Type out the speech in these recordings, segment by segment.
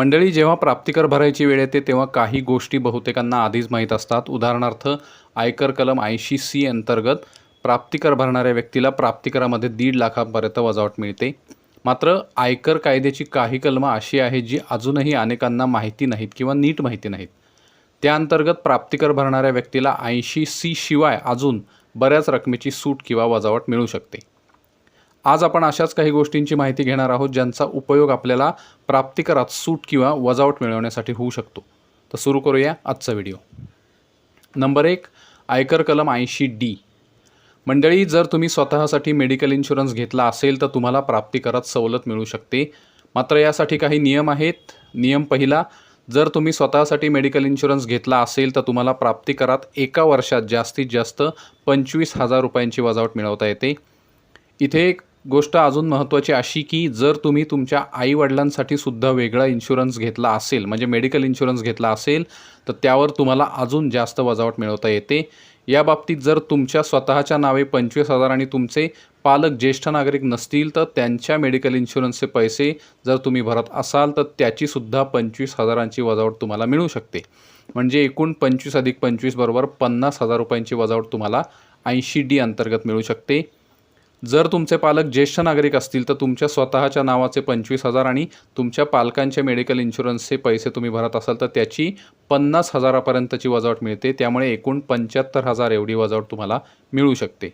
मंडळी जेव्हा प्राप्तिकर भरायची वेळ येते तेव्हा काही गोष्टी बहुतेकांना आधीच माहीत असतात. उदाहरणार्थ आयकर कलम ऐंशी सी अंतर्गत प्राप्तिकर भरणाऱ्या व्यक्तीला प्राप्तिकरामध्ये दीड लाखांपर्यंत वजावट मिळते. मात्र आयकर कायद्याची काही कलमं अशी आहेत जी अजूनही अनेकांना माहिती नाहीत किंवा नीट माहिती नाहीत. त्या अंतर्गत प्राप्तिकर भरणाऱ्या व्यक्तीला ऐंशी सी शिवाय अजून बऱ्याच रकमेची सूट किंवा वजावट मिळू शकते. आज आपण अशाच काही गोष्टींची माहिती घेणार आहोत ज्यांचा उपयोग आपल्याला प्राप्तिकरात सूट किंवा वजावट मिळवण्यासाठी होऊ शकतो. तर सुरू करूया आजचा व्हिडिओ. नंबर एक आयकर कलम ऐंशी डी. मंडळी जर तुम्ही स्वतःसाठी मेडिकल इन्शुरन्स घेतला असेल तर तुम्हाला प्राप्तिकरात सवलत मिळू शकते. मात्र यासाठी काही नियम आहेत. नियम पहिला जर तुम्ही स्वतःसाठी मेडिकल इन्शुरन्स घेतला असेल तर तुम्हाला प्राप्तिकरात एका वर्षात जास्तीत जास्त पंचवीस हजार रुपयांची वजावट मिळवता येते. इथे एक गोष्ट अजून महत्त्वाची अशी की जर तुम्ही तुमच्या आईवडिलांसाठी सुद्धा वेगळा इन्शुरन्स घेतला असेल म्हणजे मेडिकल इन्शुरन्स घेतला असेल तर त्यावर तुम्हाला अजून जास्त वजावट मिळवता येते. या बाबतीत जर तुमच्या स्वतःच्या नावे पंचवीस हजार आणि तुमचे पालक ज्येष्ठ नागरिक नसतील तर त्यांच्या मेडिकल इन्शुरन्सचे पैसे जर तुम्ही भरत असाल तर त्याचीसुद्धा पंचवीस हजारांची वजावट तुम्हाला मिळू शकते. म्हणजे एकूण पंचवीस अधिक पंचवीस बरोबर पन्नास हजार रुपयांची वजावट तुम्हाला ऐंशी डी अंतर्गत मिळू शकते. जर तुमचे पालक ज्येष्ठ नागरिक असतील तर तुमच्या स्वतःच्या नावाचे पंचवीस हजार आणि तुमच्या पालकांच्या मेडिकल इन्शुरन्सचे पैसे तुम्ही भरत असाल तर त्याची पन्नास हजारापर्यंतची वजावट मिळते. त्यामुळे एकूण पंच्याहत्तर हजार एवढी वजावट तुम्हाला मिळू शकते.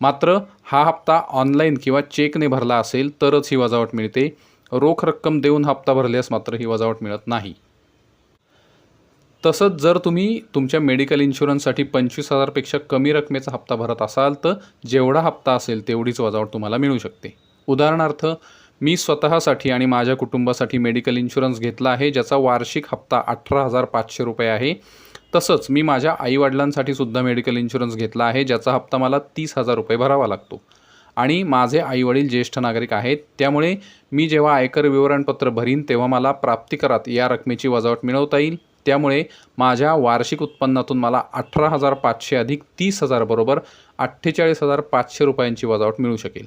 मात्र हा हप्ता ऑनलाईन किंवा चेकने भरला असेल तरच ही वजावट मिळते. रोख रक्कम देऊन हप्ता भरल्यास मात्र ही वजावट मिळत नाही. तसंच जर तुम्ही तुमच्या मेडिकल इन्शुरन्ससाठी पंचवीस हजारपेक्षा कमी रकमेचा हप्ता भरत असाल तर जेवढा हप्ता असेल तेवढीच वजावट तुम्हाला मिळू शकते. उदाहरणार्थ मी स्वतःसाठी आणि माझ्या कुटुंबासाठी मेडिकल इन्शुरन्स घेतला आहे ज्याचा वार्षिक हप्ता अठरा हजार पाचशे रुपये आहे. तसंच मी माझ्या आईवडिलांसाठी सुद्धा मेडिकल इन्शुरन्स घेतला आहे ज्याचा हप्ता मला तीस हजार रुपये भरावा लागतो. आणि माझे आईवडील ज्येष्ठ नागरिक आहेत त्यामुळे मी जेव्हा आयकर विवरणपत्र भरीन तेव्हा मला प्राप्तिकरात या रकमेची वजावट मिळवता येईल. त्यामुळे माझ्या वार्षिक उत्पन्नातून मला अठरा हजार पाचशे अधिक तीस हजार बरोबर अठ्ठेचाळीस हजार पाचशे रुपयांची वजावट मिळू शकेल.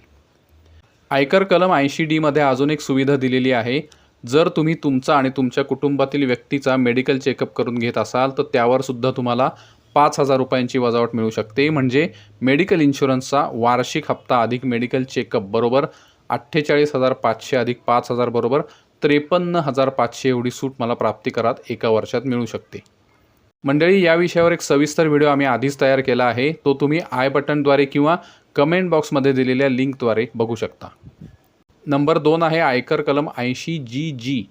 आयकर कलम ऐंशी डीमध्ये अजून एक सुविधा दिलेली आहे. जर तुम्ही तुमचा आणि तुमच्या कुटुंबातील व्यक्तीचा मेडिकल चेकअप करून घेत असाल तर त्यावर सुद्धा तुम्हाला पाच हजार रुपयांची वजावट मिळू शकते. म्हणजे मेडिकल इन्शुरन्सचा वार्षिक हप्ता अधिक मेडिकल चेकअप बरोबर अठ्ठेचाळीस हजार पाचशे अधिक पाच हजार बरोबर त्रेपन्न हजार पाचशे एवढी सूट मला प्राप्ती करात एका वर्षात मिळू शकते. मंडळी या विषयावर एक सविस्तर व्हिडिओ आम्ही आधीच तयार केला आहे. तो तुम्ही आय बटनद्वारे किंवा कमेंट बॉक्समध्ये दिलेल्या लिंकद्वारे बघू शकता. नंबर दोन आहे आयकर कलम ऐंशी जी जी.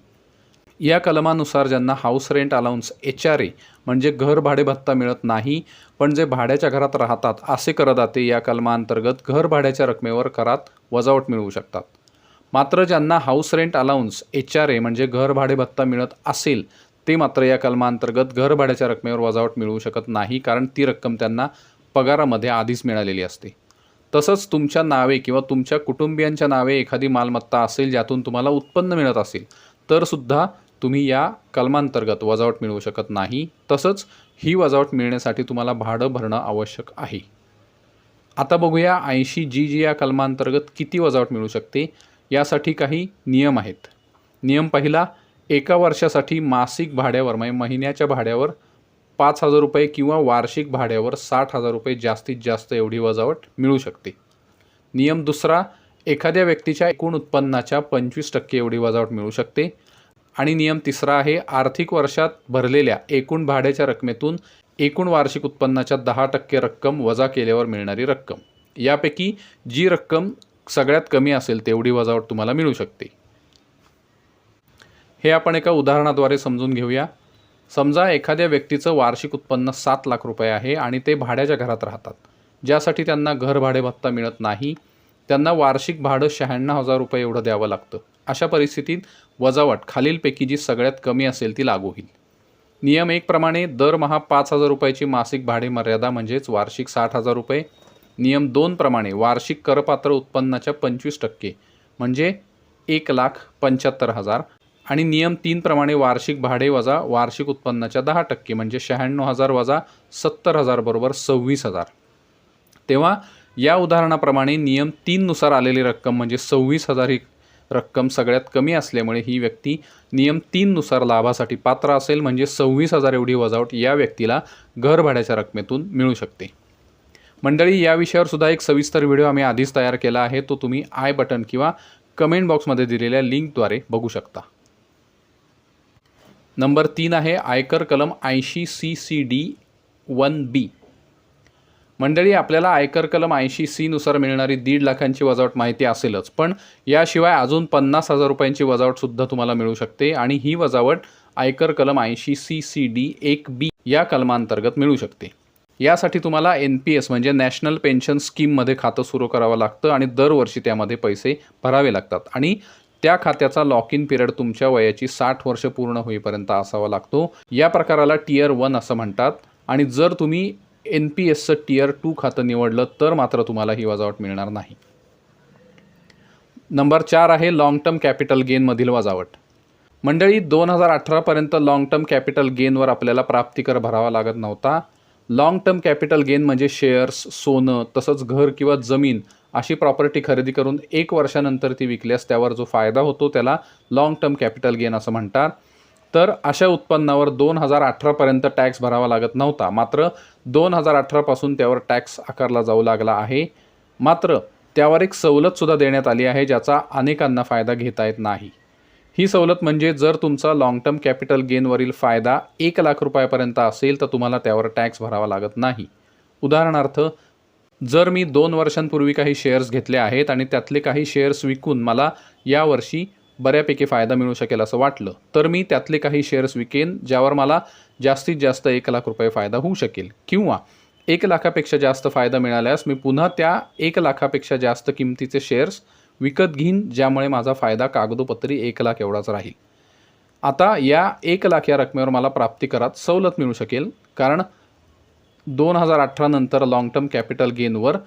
या कलमानुसार ज्यांना house rent allowance H R A म्हणजे घर भाडे भत्ता मिळत नाही पण जे भाड्याच्या घरात राहतात असे करदाते या कलमाअंतर्गत घर भाड्याच्या रकमेवर करात वजावट मिळवू शकतात. मात्र ज्यांना house rent allowance H R A म्हणजे घर भाडे भत्ता मिळत असेल ते मात्र या कलमांतर्गत घर भाड्याच्या रकमेवर वजावट मिळू शकत नाही कारण ती रक्कम त्यांना पगारामध्ये आधीच मिळालेली असते. तसंच तुमच्या नावे किंवा तुमच्या कुटुंबियांच्या नावे एखादी मालमत्ता असेल ज्यातून तुम्हाला उत्पन्न मिळत असेल तरसुद्धा तुम्ही या कलमांतर्गत वजावट मिळवू शकत नाही. तसंच ही वजावट मिळण्यासाठी तुम्हाला भाडं भरणं आवश्यक आहे. आता बघूया ऐंशी जी जी या कलमांतर्गत किती वजावट मिळू शकते? यासाठी काही नियम आहेत. नियम पहिला एका वर्षासाठी मासिक भाड्यावर म्हणजे महिन्याच्या भाड्यावर पाच हजार रुपये किंवा वार्षिक भाड्यावर साठ हजार रुपये जास्तीत जास्त एवढी वजावट मिळू शकते. नियम दुसरा एखाद्या व्यक्तीच्या एकूण उत्पन्नाच्या पंचवीस टक्के एवढी वजावट मिळू शकते. आणि नियम तिसरा आहे आर्थिक वर्षात भरलेल्या एकूण भाड्याच्या रकमेतून एकूण वार्षिक उत्पन्नाच्या दहा टक्के रक्कम वजा केल्यावर मिळणारी रक्कम. यापैकी जी रक्कम सगळ्यात कमी असेल तेवढी वजावट तुम्हाला मिळू शकते. हे आपण एका उदाहरणाद्वारे समजून घेऊया. समजा एखाद्या व्यक्तीचं वार्षिक उत्पन्न सात लाख रुपये आहे आणि ते भाड्याच्या घरात राहतात. ज्यासाठी त्यांना घर भाडे भत्ता मिळत नाही. त्यांना वार्षिक भाडं शहाण्णव हजार रुपये एवढं द्यावं लागतं. अशा परिस्थितीत वजावट खालीलपैकी जी सगळ्यात कमी असेल ती लागू होईल. नियम एकप्रमाणे दरमहा पाच हजार रुपयाची मासिक भाडे मर्यादा म्हणजेच वार्षिक साठ हजार रुपये नियम दोन प्रमाणे वार्षिक करपात्र उत्पन्नाच्या पंचवीस टक्के म्हणजे एक लाख पंच्याहत्तर हजार आणि नियम तीनप्रमाणे वार्षिक भाडे वजा वार्षिक उत्पन्नाच्या दहा टक्के म्हणजे शहाण्णव हजार वजा सत्तर हजार बरोबर सव्वीस हजार. तेव्हा या उदाहरणाप्रमाणे नियम तीननुसार आलेली रक्कम म्हणजे सव्वीस हजार ही रक्कम सगळ्यात कमी असल्यामुळे ही व्यक्ती नियम तीननुसार लाभासाठी पात्र असेल म्हणजे सव्वीस हजार एवढी वजावट या व्यक्तीला घर भाड्याच्या रकमेतून मिळू शकते. मंडळी या विषयावर सुद्धा एक सविस्तर व्हिडिओ आम्ही आधीच तयार केला आहे. तो तुम्ही आय बटन किंवा कमेंट बॉक्समध्ये दिलेल्या लिंकद्वारे बघू शकता. नंबर तीन आहे आयकर कलम ऐंशी C C D one B. मंडळी आपल्याला आयकर कलम ऐंशी सीनुसार मिळणारी दीड लाखांची वजावट माहिती असेलच पण याशिवाय अजून पन्नास हजार रुपयांची वजावटसुद्धा तुम्हाला मिळू शकते आणि ही वजावट आयकर कलम ऐंशी सी सी डी एक बी या कलमांतर्गत मिळू शकते. यासाठी तुम्हाला एन पी एस म्हणजे नॅशनल पेन्शन स्कीममध्ये खातं सुरू करावं लागतं आणि दरवर्षी त्यामध्ये पैसे भरावे लागतात. आणि त्या खात्याचा लॉक इन पिरियड तुमच्या वयाची साठ वर्ष पूर्ण होईपर्यंत असावा लागतो. या प्रकाराला टीयर वन असं म्हणतात. आणि जर तुम्ही एन पी एसचं टीयर टू खातं निवडलं तर मात्र तुम्हाला ही वजावट मिळणार नाही. नंबर चार आहे लाँग टर्म कॅपिटल गेनमधील वजावट. मंडळी दोन हजार अठरापर्यंत लाँग टर्म कॅपिटल गेनवर आपल्याला प्राप्तिकर भरावा लागत नव्हता. लाँग टर्म कॅपिटल गेन म्हणजे शेअर्स सोनं तसंच घर किंवा जमीन अशी प्रॉपर्टी खरेदी करून एक वर्षानंतर ती विकल्यास त्यावर जो फायदा होतो त्याला लाँग टर्म कॅपिटल गेन असं म्हणतात. तर अशा उत्पन्नावर दोन हजार अठरापर्यंत टॅक्स भरावा लागत नव्हता. मात्र दोन हजार अठरापासून त्यावर टॅक्स आकारला जाऊ लागला आहे. मात्र त्यावर एक सवलतसुद्धा देण्यात आली आहे ज्याचा अनेकांना फायदा घेता येत नाही. ही सवलत म्हणजे जर तुमचा लाँग टर्म कॅपिटल गेनवरील फायदा एक लाख रुपयापर्यंत असेल तर तुम्हाला त्यावर टॅक्स भरावा लागत नाही. उदाहरणार्थ जर मी दोन वर्षांपूर्वी काही शेअर्स घेतले आहेत आणि त्यातले काही शेअर्स विकून मला यावर्षी बऱ्यापैकी फायदा मिळू शकेल असं वाटलं तर मी त्यातले काही शेअर्स विकेन ज्यावर मला जास्तीत जास्त एक लाख रुपये फायदा होऊ शकेल. किंवा एक लाखापेक्षा जास्त फायदा मिळाल्यास मी पुन्हा त्या एक लाखापेक्षा जास्त किमतीचे शेअर्स विकत घेईन ज्यामुळे माझा फायदा कागदोपत्री एक लाख एवढाच राहील. आता या एक लाख या रकमेवर मला प्राप्तिकरात सवलत मिळू शकेल कारण दोन हजार अठरा नंतर लाँग टर्म कॅपिटल गेनवर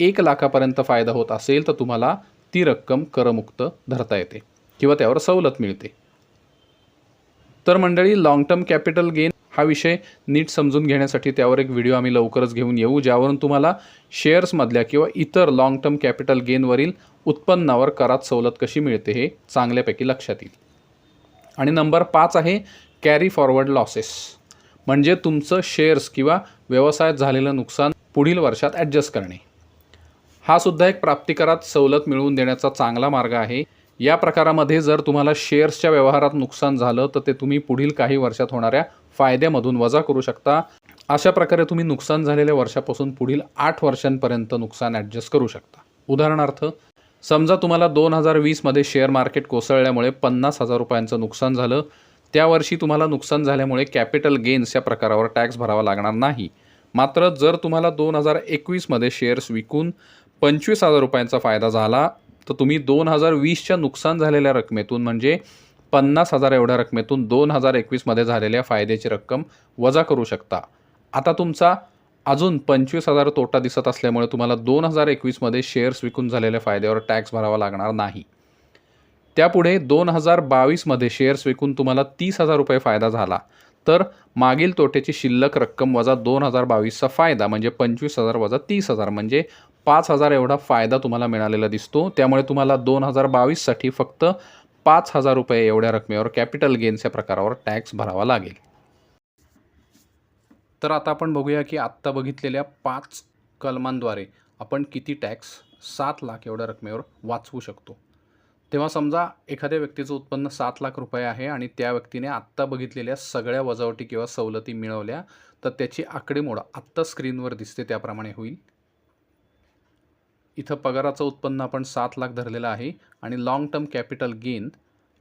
एक लाखापर्यंत फायदा होत असेल तर तुम्हाला ती रक्कम करमुक्त धरता येते किंवा त्यावर सवलत मिळते. तर मंडळी लाँग टर्म कॅपिटल गेन हा विषय नीट समजून घेण्यासाठी त्यावर एक व्हिडिओ आम्ही लवकरच घेऊन येऊ ज्यावरून तुम्हाला शेअर्समधल्या किंवा इतर लाँग टर्म कॅपिटल गेनवरील उत्पन्नावर करात सवलत कशी मिळते हे चांगल्यापैकी लक्षात येईल. आणि नंबर पाच आहे कॅरी फॉरवर्ड लॉसेस म्हणजे तुमचं शेअर्स किंवा व्यवसायात झालेलं नुकसान पुढील वर्षात ॲडजस्ट करणे. हा सुद्धा एक प्राप्तिकरात सवलत मिळवून देण्याचा चांगला मार्ग आहे. या प्रकारामध्ये जर तुम्हाला शेअर्सच्या व्यवहारात नुकसान झालं तर ते तुम्ही पुढील काही वर्षात होणाऱ्या फायद्यामधून वजा करू शकता. अशा प्रकारे तुम्ही नुकसान झालेल्या वर्षापासून पुढील आठ वर्षांपर्यंत नुकसान ॲडजस्ट करू शकता. उदाहरणार्थ समजा तुम्हाला दोन हजार वीसमध्ये शेअर मार्केट कोसळल्यामुळे पन्नास हजार रुपयांचं नुकसान झालं त्या वर्षी तुम्हाला नुकसान झाल्यामुळे कॅपिटल गेन्स या प्रकारावर टॅक्स भरावा लागणार नाही. मात्र जर तुम्हाला दोन हजार एकवीसमध्ये शेअर्स विकून पंचवीस हजार रुपयांचा फायदा झाला तर तुम्ही दोन हजार वीसच्या नुकसान झालेल्या रकमेतून म्हणजे पन्नास हजार एवढ्या रकमेतून दोन हजार एकवीसमध्ये झालेल्या फायद्याची रक्कम वजा करू शकता. आता तुमचा अजून पंचवीस हजार तोटा दिसत असल्यामुळे तुम्हाला दोन हजार एकवीसमध्ये शेअर्स विकून झालेल्या फायद्यावर टॅक्स भरावा लागणार नाही. त्यापुढे दोन हजार बावीसमध्ये शेअर्स विकून तुम्हाला तीस हजार रुपये फायदा झाला. तर मागील तोट्याची शिल्लक रक्कम वजा दोन हजार बावीसचा फायदा म्हणजे पंचवीस हजार वजा तीस हजार म्हणजे पाच हजार एवढा फायदा तुम्हाला मिळालेला दिसतो. त्यामुळे तुम्हाला दोन हजार बावीससाठी फक्त पाच हजार रुपये एवढ्या रकमेवर कॅपिटल गेन्स या प्रकारावर टॅक्स भरावा लागेल. तर आता आपण बघूया की आत्ता बघितलेल्या पाच कलमांद्वारे आपण किती टॅक्स सात लाख एवढ्या रकमेवर वाचवू शकतो. तेव्हा समजा एखाद्या व्यक्तीचं उत्पन्न सात लाख रुपये आहे आणि त्या व्यक्तीने आत्ता बघितलेल्या सगळ्या वजावटी किंवा सवलती मिळवल्या तर त्याची आकडेमोड आत्ता स्क्रीनवर दिसते त्याप्रमाणे होईल. इथं पगाराचं उत्पन्न आपण सात लाख धरलेलं आहे आणि लाँग टर्म कॅपिटल गेन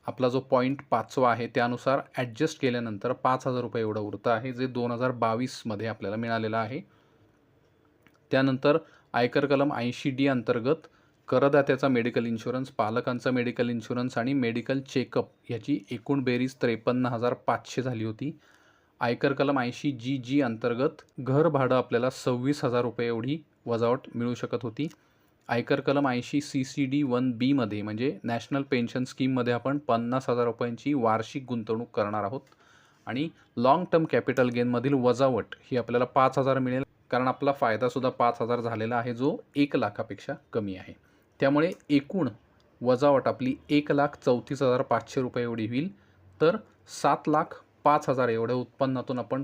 आपला जो पॉईंट पाचवा आहे त्यानुसार ॲडजस्ट केल्यानंतर पाच हजार रुपये एवढं उरतं आहे जे दोन हजार बावीसमध्ये आपल्याला मिळालेलं आहे. त्यानंतर आयकर कलम ऐंशी डी अंतर्गत करदात्याचा मेडिकल इन्शुरन्स पालकांचा मेडिकल इन्शुरन्स आणि मेडिकल चेकअप याची एकूण बेरीज त्रेपन्न हजार पाचशे झाली होती. आयकर कलम ऐंशी जी जी अंतर्गत घर भाडं आपल्याला सव्वीस हजार रुपये एवढी वजावट मिळू शकत होती. आयकर कलम ऐंशी सी सी डी वन बीमध्ये म्हणजे नॅशनल पेन्शन स्कीममध्ये आपण पन्नास हजार रुपयांची वार्षिक गुंतवणूक करणार आहोत. आणि लाँग टर्म कॅपिटल गेनमधील वजावट ही आपल्याला पाच हजार मिळेल कारण आपला फायदासुद्धा पाच हजार झालेला आहे जो एक लाखापेक्षा कमी आहे. त्यामुळे एकूण वजावट आपली एक लाख चौतीस हजार पाचशे रुपये एवढी होईल. तर सात लाख पाच हजार एवढ्या उत्पन्नातून आपण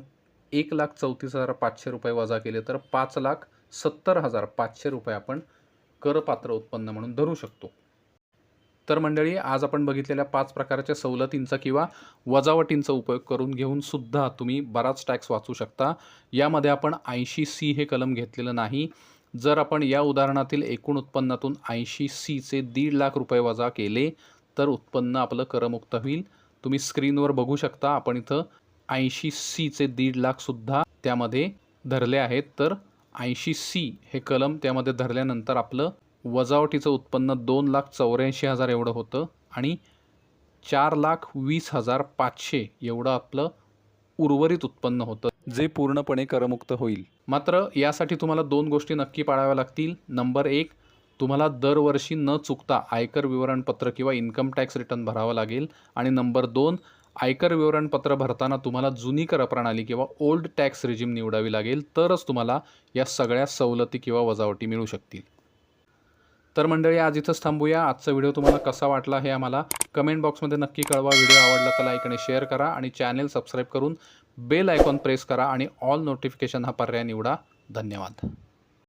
एक लाख चौतीस हजार पाचशे रुपये वजा केले तर पाच लाख सत्तर हजार पाचशे रुपये आपण करपात्र उत्पन्न म्हणून धरू शकतो. तर मंडळी आज आपण बघितलेल्या पाच प्रकारच्या सवलतींचा किंवा वजावटींचा उपयोग करून घेऊन सुद्धा तुम्ही बराच टॅक्स वाचू शकता. यामध्ये आपण ऐंशी सी हे कलम घेतलेलं नाही. जर आपण या उदाहरणातील एकूण उत्पन्नातून ऐंशी सीचे दीड लाख रुपये वजा केले तर उत्पन्न आपलं करमुक्त होईल. तुम्ही स्क्रीनवर बघू शकता आपण इथं ऐंशी सीचे दीड लाखसुद्धा त्यामध्ये धरले आहेत. तर ऐंशी सी हे कलम त्यामध्ये धरल्यानंतर आपलं वजावटीचं उत्पन्न दोन लाख चौऱ्याऐंशी हजार एवढं होतं आणि चार लाख वीस हजार पाचशे एवढं आपलं उर्वरित उत्पन्न होतं. जे पूर्णपणे करमुक्त होईल. मात्र यासाठी तुम्हाला दोन गोष्टी नक्की पाळाव्या लागतील. नंबर एक तुम्हाला दरवर्षी न चुकता आयकर विवरणपत्र किंवा इन्कम टॅक्स रिटर्न भरावं लागेल. आणि नंबर दोन आयकर विवरणपत्र भरताना तुम्हाला जुनी कर प्रणाली किंवा ओल्ड टॅक्स रिजिम निवडावी लागेल तरच तुम्हाला या सगळ्या सवलती किंवा वजावटी मिळू शकतील. तर मंडळी आज इथंच थांबूया. आजचा व्हिडिओ तुम्हाला कसा वाटला हे आम्हाला कमेंट बॉक्समध्ये नक्की कळवा. व्हिडिओ आवडला तर लाईक आणि शेअर करा आणि चॅनेल सबस्क्राईब करून बेल आयकॉन प्रेस करा आणि ऑल नोटिफिकेशन हा पर्याय निवडा. धन्यवाद.